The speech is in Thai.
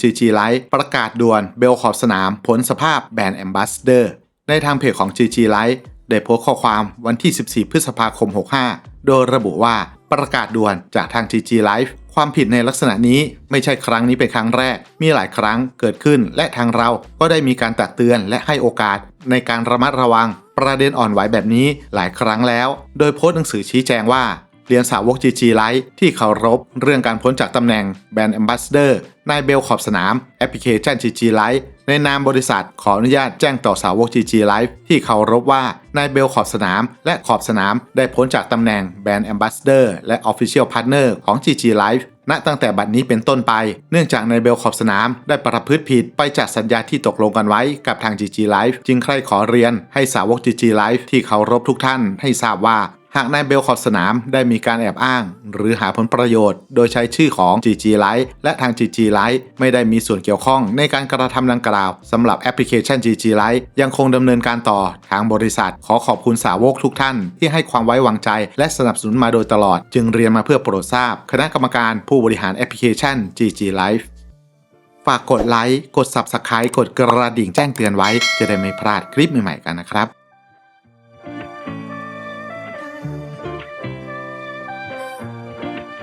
GG Live ประกาศด่วนเบลขอบสนามพ้นสภาพแบรนด์แอมบ s สเดอร์ในทางเพจของ GG Live ได้โพสต์ข้อความวันที่ 14 พฤษภาคม 65 โดยระบุว่าประกาศด่วนจากทาง GG Live ความผิดในลักษณะนี้ไม่ใช่ครั้งนี้เป็นครั้งแรก มีหลายครั้งเกิดขึ้น และทางเราก็ได้มีการตักเตือนและให้โอกาสในการระมัดระวัง ประเด็นอ่อนไหวแบบนี้หลายครั้งแล้ว โดยโพสต์หนังสือชี้แจงว่า เรียนสาวก GG Live ที่เคารพเรื่องการพ้นจากตำแหน่งแบรนด์ Ambassador นายเบลขอบสนามแอปพลิเคชัน GG Live ในนามบริษัทขออนุญาตแจ้งต่อสาวก GG Live ที่เคารพว่านายเบลขอบสนาม และขอบสนามได้พ้นจากตำแหน่งแบรนด์ Ambassador และ Official Partner ของ GG Live ณตั้งแต่บัดนี้เป็นต้นไป เนื่องจากนายเบลขอบสนามได้ประพฤติผิดไปจากสัญญาที่ตกลงกันไว้กับทาง GG Live จึงใครขอเรียนให้สาวก GG Live ที่เคารพทุกท่านให้ทราบว่า หากนายเบลขอบสนามได้มีการแอบอ้าง หรือหาผลประโยชน์ โดยใช้ชื่อของ GG Live และทาง GG Live ไม่ได้มีส่วนเกี่ยวข้องในการกระทำดังกล่าวสำหรับแอปพลิเคชัน GG Live ยังคงดำเนินการต่อทางบริษัท ขอขอบคุณสาวกทุกท่าน ที่ให้ความไว้วางใจ และสนับสนุนมาโดยตลอด จึงเรียนมาเพื่อโปรดทราบ คณะกรรมการผู้บริหารแอปพลิเคชัน GG Live ฝากกดไลค์ กด Subscribe กดกระดิ่งแจ้งเตือนไว้ จะได้ไม่พลาดคลิปใหม่ๆกันนะครับ